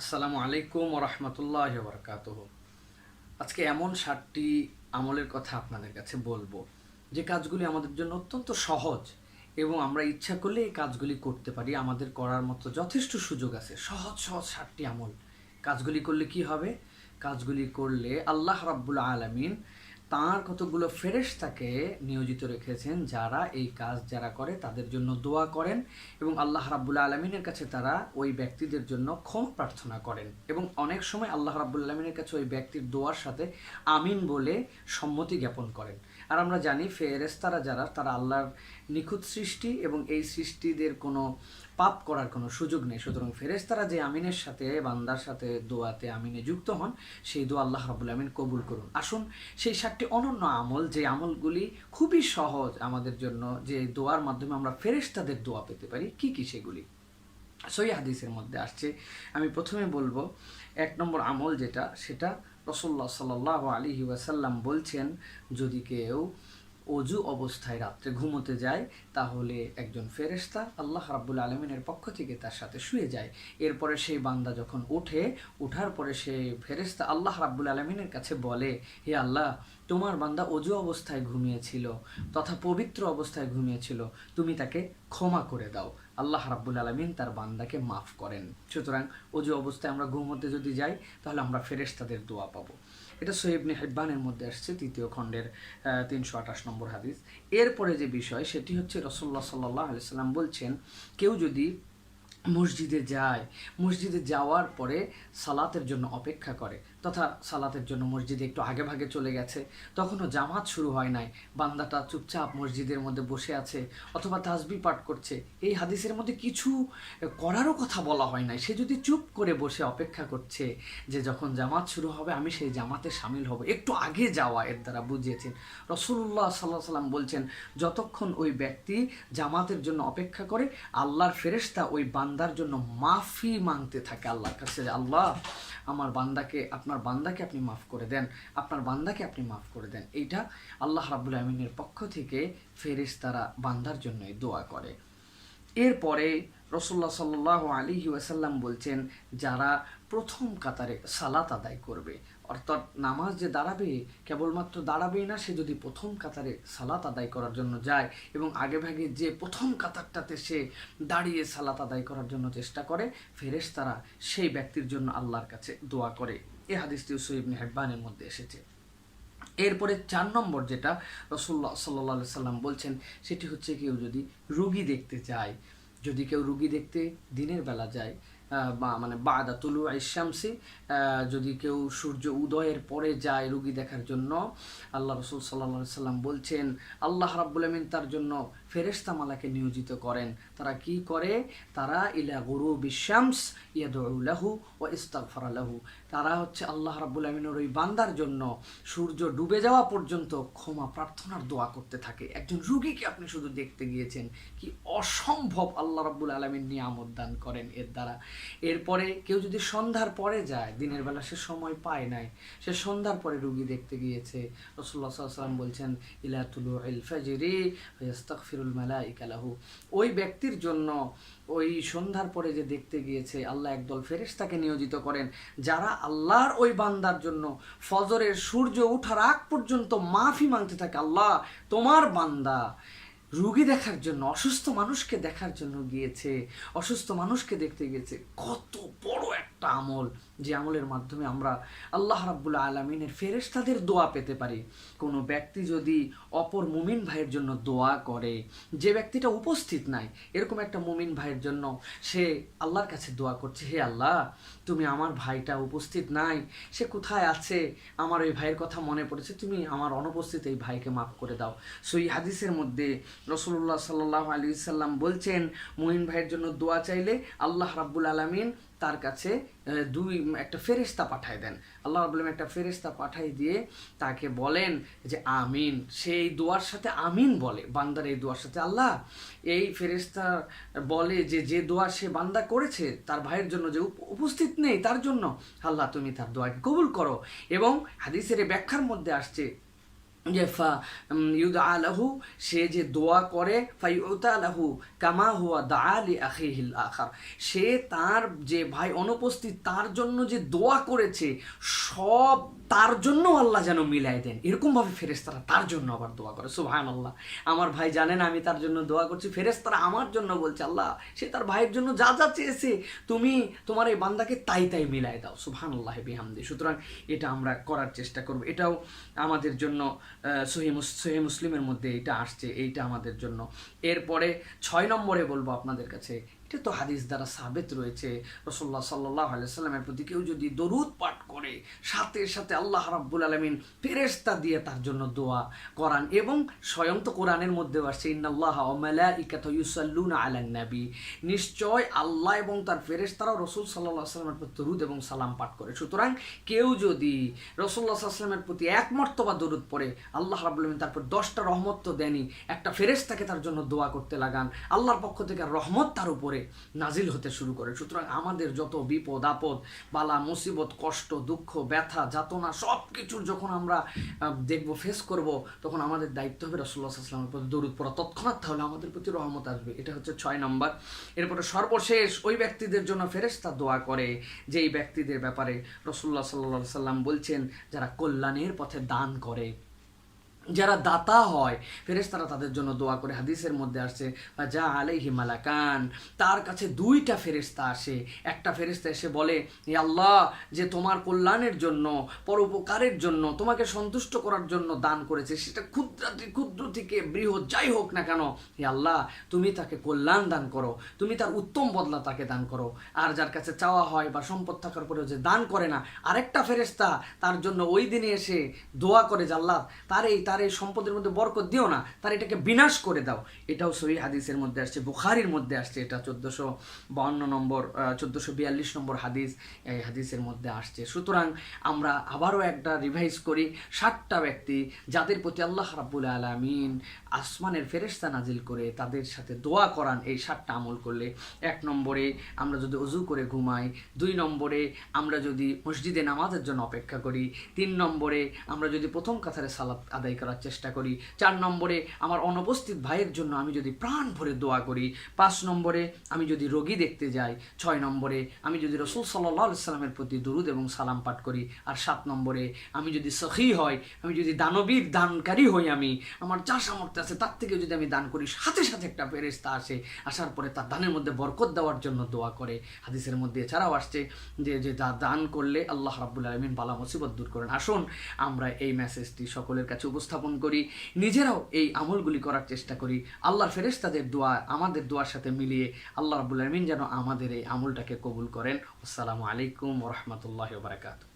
আসসালামু আলাইকুম রহমতুল্লাহ বরকাত আজকে এমন সাতটি আমলের কথা আপনাদের কাছে বলব। যে কাজগুলি আমাদের জন্য অত্যন্ত সহজ এবং আমরা ইচ্ছা করলে এই কাজগুলি করতে পারি, আমাদের করার মতো যথেষ্ট সুযোগ আছে। সহজ সহজ সাতটি আমল। কাজগুলি করলে কি হবে? কাজগুলি করলে আল্লাহ রাব্বুল আলামিন তাঁর কতগুলো ফেরেশতাকে নিয়োজিত রেখেছেন, যারা এই কাজ যারা করে তাদের জন্য দোয়া করেন এবং আল্লাহ রাব্বুল আলমিনের কাছে তারা ওই ব্যক্তিদের জন্য ক্ষমা প্রার্থনা করেন। এবং অনেক সময় আল্লাহ রাব্বুল আলমিনের কাছে ওই ব্যক্তির দোয়ার সাথে আমিন বলে সম্মতি জ্ঞাপন করেন। আর আমরা জানি ফেরেস্তারা যারা, তারা আল্লাহর নিখুঁত সৃষ্টি এবং এই সৃষ্টিদের কোনো পাপ করার কোনো সুযোগ নেই। সুতরাং ফেরেস্তারা যে আমিনের সাথে, বান্দার সাথে দোয়াতে আমিনে যুক্ত হন, সেই দোয়া আল্লাহ রাবুল আমিন কবুল করুন। আসুন, সেই সাতটি অনন্য আমল, যে আমলগুলি খুবই সহজ আমাদের জন্য, যে দোয়ার মাধ্যমে আমরা ফেরেস্তাদের দোয়া পেতে পারি, কি কি সেগুলি? সই হাদিসের মধ্যে আসছে। আমি প্রথমে বলব, এক নম্বর আমল যেটা, সেটা রসল্লা সাল্লাহ আলী ওয়াসাল্লাম বলছেন, যদি কেউ অজু অবস্থায় রাত্রে ঘুমোতে যায়, তাহলে একজন ফেরেস্তা আল্লাহ রাব্বুল আলমিনের পক্ষ থেকে তার সাথে শুয়ে যায়। এরপরে সেই বান্দা যখন ওঠে, ওঠার পরে সে ফেরেস্তা আল্লাহ রাব্বুল আলমিনের কাছে বলে, হে আল্লাহ, তোমার বান্দা অজু অবস্থায় ঘুমিয়েছিল, তথা পবিত্র অবস্থায় ঘুমিয়েছিল, তুমি তাকে ক্ষমা করে দাও। আল্লাহ রাব্বুল আলমিন তার বান্দাকে মাফ করেন। সুতরাং অজু অবস্থায় আমরা ঘুমোতে যদি যাই, তাহলে আমরা ফেরেশতাদের দোয়া পাবো। এটা সোহেবনে হেব্বানের মধ্যে আসছে, তৃতীয় খণ্ডের তিনশো আঠাশ নম্বর হাদিস। এরপরে যে বিষয়, সেটি হচ্ছে রসল্লা সাল্লাহ আলিয়াল্লাম বলছেন, কেউ যদি মসজিদে যায়। মসজিদে যাওয়ার পরে সালাতের জন্য অপেক্ষা করে। তথা সালাতের জন্য মসজিদে একটু আগে ভাগে চলে গেছে। তখনও জামাত শুরু হয় নাই। বান্দাটা চুপচাপ মসজিদের মধ্যে বসে আছে অথবা তাসবি পাঠ করছে। এই হাদিসের মধ্যে কিছু করারও কথা বলা হয় নাই। সে যদি চুপ করে বসে অপেক্ষা করছে যে যখন জামাত শুরু হবে, আমি সেই জামাতে সামিল হব। একটু আগে যাওয়া এর দ্বারা বুঝিয়েছেন। রসুল্লাহ সাল্লাহ সাল্লাম বলছেন, যতক্ষণ ওই ব্যক্তি জামাতের জন্য অপেক্ষা করে, আল্লাহর ফেরেস্তা ওই বান্দার জন্য মাফি মাংতে থাকে আল্লাহর কাছে, যে আল্লাহ, আমার বান্দাকে, আপনার বান্দাকে আপনি মাফ করে দেন, আপনার বান্দাকে আপনি মাফ করে দেন। এইটা আল্লাহ রাবুল আহমিনের পক্ষ থেকে ফেরেস তারা বান্দার জন্যই দোয়া করে। এরপরে রসল্লা সাল্লাহ আলী ওয়াসাল্লাম বলছেন, যারা প্রথম কাতারে সালাত আদায় করবে, অর্থাৎ নামাজ যে দাঁড়াবে, কেবলমাত্র দাঁড়াবেই না, সে যদি প্রথম কাতারে সালাত আদায় করার জন্য যায় এবং আগে ভাগে যে প্রথম কাতারটাতে সে দাঁড়িয়ে সালাত আদায় করার জন্য চেষ্টা করে ফেরেশ তারা সেই ব্যক্তির জন্য আল্লাহর কাছে দোয়া করে। এ হাদিসটি সৈবনে হেব্বানের মধ্যে এসেছে। এরপরে চার নম্বর যেটা রসুল্লাহ সাল্লা সাল্লাম বলছেন, সেটি হচ্ছে কেউ যদি রুগী দেখতে চায় যদি কেউ রুগী দেখতে দিনের বেলা যায় বা মানে বাদা তুলু আইসামসি যদি কেউ সূর্য উদয়ের পরে যায় রুগী দেখার জন্য, আল্লাহ রসুল সাল্লা সাল্লাম বলছেন, আল্লাহ রাবুল আমিন তার জন্য ফেরেস্তামালাকে নিয়োজিত করেন। তারা কি করে? তারা ইলা গুরু বিশ্বামস ইয়াদুল্লাহু ও ইস্তাগফারালাহু তারা হচ্ছে আল্লাহ রাব্বুল আমিনের ওই বান্দার জন্য সূর্য ডুবে যাওয়া পর্যন্ত ক্ষমা প্রার্থনার দোয়া করতে থাকে। একজন রুগীকে আপনি শুধু দেখতে গিয়েছেন। কি অসম্ভব আল্লাহ রাব্বুল আলমিন নিয়ামত দান করেন এর দ্বারা। এরপরে কেউ যদি সন্ধ্যার পরে যায়, দিনের বেলা সে সময় পায় নাই, সে সন্ধ্যার পরে রুগী দেখতে গিয়েছে। রসুল্লাহ সাল্লাম বলছেন ইলাতুলু ইল ইস্তাগফিরুল মালাইকালাহু ওই ব্যক্তির জন্য ওই সন্ধ্যার পরে যে দেখতে গিয়েছে, আল্লাহ একদল ফেরেশতাকে নিয়োজিত করেন, যারা আল্লাহর ওই বান্দার জন্য ফজরের সূর্য ওঠার আগ পর্যন্ত মাফি মাংতে থাকে। আল্লাহ, তোমার বান্দা রুগী দেখার জন্য, অসুস্থ মানুষকে দেখার জন্য গিয়েছে, অসুস্থ মানুষকে দেখতে গিয়েছে। কত বড় একটা আমল যে আমলের মাধ্যমে আমরা আল্লাহ রাব্বুল আলমিনের ফেরেস্তাদের দোয়া পেতে পারি। কোনো ব্যক্তি যদি অপর মুমিন ভাইয়ের জন্য দোয়া করে, যে ব্যক্তিটা উপস্থিত নাই, এরকম একটা মুমিন ভাইয়ের জন্য সে আল্লাহর কাছে দোয়া করছে, হে আল্লাহ, তুমি আমার ভাইটা উপস্থিত নাই, সে কোথায় আছে? আমার ওই ভাইয়ের কথা মনে পড়েছে, তুমি আমার অনুপস্থিত এই ভাইকে মাফ করে দাও। সই হাদিসের মধ্যে রসুল্লাহ সাল্লাহ আলী সাল্লাম বলছেন মুহিন ভাইয়ের জন্য দোয়া চাইলে আল্লাহ রাব্বুল আলমিন তার কাছে দুই, একটা ফেরিস্তা পাঠায় দেন। আল্লাহ রাবুল একটা ফেরিস্তা পাঠাই দিয়ে তাকে বলেন যে, আমিন। সেই দোয়ার সাথে আমিন বলে, বান্দার এই দোয়ার সাথে। আল্লাহ, এই ফেরিস্তা বলে যে যে দোয়া সে বান্দা করেছে, তার ভাইয়ের জন্য যে উপস্থিত নেই, তার জন্য আল্লাহ তুমি তার দোয়াকে কবুল করো। এবং হাদিসের ব্যাখ্যার মধ্যে আসছে যে আলাহু সে যে দোয়া করে ফাইউতা আলাহু কামা হুয়া দা আলি আখিহিল আখার। সে তার যে ভাই অনুপস্থিত, তার জন্য যে দোয়া করেছে, সব তার জন্য আল্লাহ যেন মিলাই দেন। এরকমভাবে ফেরেস্তারা তার জন্য আবার দোয়া করে। সুবহান আল্লাহ আমার ভাই জানেন, আমি তার জন্য দোয়া করছি। ফেরেস্তারা আমার জন্য বলছে, আল্লাহ, সে তার ভাইয়ের জন্য যা যা চেয়েছে, তুমি তোমার এই বান্দাকে তাই তাই মিলাই দাও। সুবহান আল্লাহ বিহামদি। সুতরাং এটা আমরা করার চেষ্টা করব। এটাও আমাদের জন্য সহি মুসলিমের মধ্যে এটা আসছে এইটা আমাদের জন্য। এরপরে ছয় নম্বরে বলব আপনাদের কাছে এটা তো হাদিস দ্বারা সাবেত রয়েছে রসল্লাহ সাল্লাহ আলাইসাল্লামের প্রতি কেউ যদি দরুদ পাঠ করে, সাথে সাথে আল্লাহ রাব্বুল আলমিন ফেরেস্তা দিয়ে তার জন্য দোয়া করান এবং স্বয়ং তো কোরআনের মধ্যেও আসছে, ইন্নাল্লাহ ওমালাইকাতা ইউসাল্লুনা আলান নবী। নিশ্চয় আল্লাহ এবং তার ফেরেস্তারাও রসুল সাল্লাহ সাল্লামের প্রতি দরুদ এবং সালাম পাঠ করে। সুতরাং কেউ যদি রসুল্লাহ সাল্লামের প্রতি এক মর্তবা দরুদ পড়ে, আল্লাহ রাবুল আলমিন তারপর দশটা রহমত তো দেনই। একটা ফেরেস্তাকে তার জন্য দোয়া করতে লাগান। আল্লাহর পক্ষ থেকে রহমত তার উপরে নাজিল হতে শুরু করে। সুতরাং আমাদের যত বিপদ, আপদ, বালা, মুসিবত, কষ্ট, দুঃখ, ব্যথা, যাতনা সব কিছুর যখন আমরা দেখব ফেস করব, তখন আমাদের দায়িত্ব হবে রসুল্লাহ আসলামের প্রতি দরুদ পড়া। তৎক্ষণাৎ তাহলে আমাদের প্রতি রহমত আসবে। এটা হচ্ছে ছয় নম্বর। এরপরে সর্বশেষ, ওই ব্যক্তিদের জন্য ফেরেস্তা দোয়া করে, যেই ব্যক্তিদের ব্যাপারে রসুল্লাহ সাল্লা সাল্লাম বলছেন, যারা কল্যাণের পথে দান করে। যারা দাতা হয়, ফেরেশতারা তাদের জন্য দোয়া করে। হাদিসের মধ্যে আসছে বা যা আলাইহি মালাকান। তার কাছে দুইটা ফেরেশতা আসে। একটা ফেরেশতা এসে বলে, হে আল্লাহ, যে তোমার কল্যাণের জন্য, পরোপকারের জন্য, তোমাকে সন্তুষ্ট করার জন্য দান করেছে, সেটা ক্ষুদ্রাতি, ক্ষুদ্র থেকে বৃহৎ, যাই হোক না কেন, হে আল্লাহ, তুমি তাকে কল্যাণ দান করো, তুমি তার উত্তম বদলা তাকে দান করো। আর যার কাছে চাওয়া হয় বা সম্পদ থাকার পরেও যে দান করে না, আরেকটা ফেরেশতা তার জন্য ওই দিনে এসে দোয়া করে যে, আল্লাহ, তার এই, তার এই সম্পদের মধ্যে বরকত দিও না, তার এটাকে বিনাশ করে দাও। এটাও সহি হাদিসের মধ্যে আসছে, বুখারির মধ্যে আসছে, এটা চোদ্দোশো বাউন্ন নম্বর চোদ্দোশো বিয়াল্লিশ নম্বর হাদিস, এই হাদিসের মধ্যে আসছে। সুতরাং আমরা আবারও একটা রিভাইজ করি ষাটটা ব্যক্তি যাদের প্রতি আল্লাহ রাব্বুল আলামিন আসমানের ফেরেশতা নাজিল করে তাদের সাথে দোয়া করান, এই ষাটটা আমল করলে। এক নম্বরে আমরা যদি অজু করে ঘুমাই, দুই নম্বরে আমরা যদি মসজিদে নামাজের জন্য অপেক্ষা করি, তিন নম্বরে আমরা যদি প্রথম কাতারে সালাত আদায় করার চেষ্টা করি। চার নম্বরে আমার অনুপস্থিত ভাইয়ের জন্য আমি যদি প্রাণ ভরে দোয়া করি, পাঁচ নম্বরে আমি যদি রোগী দেখতে যাই, ছয় নম্বরে আমি যদি রসুল সাল্লাহ সাল্লামের প্রতি দুরুদ এবং সালাম পাঠ করি, আর সাত নম্বরে আমি যদি সখী হয় আমি যদি দানবীর দানকারী হই আমি, আমার যা সামর্থ্য আছে তার থেকে যদি আমি দান করি, সাথে সাথে একটা ফেরেস্তা আসে, আসার পরে তার দানের মধ্যে বরকত দেওয়ার জন্য দোয়া করে। হাদিসের মধ্যে এছাড়াও আসছে যে যে দান করলে আল্লাহ রাব্বুল আলমিন বালা মুসিবত দূর করেন। আসুন, আমরা এই মেসেজটি সকলের কাছে উপস্থাপন করি, নিজেরাও এই আমলগুলি করার চেষ্টা করি। আল্লাহর ফেরেশতাদের দোয়া, আমাদের দোয়ার সাথে মিলিয়ে আল্লাহ রাবুল আলমিন যেন আমাদের এই আমলটাকে কবুল করেন। আসসালামু আলাইকুম রহমতুল্লাহ বারাকাতু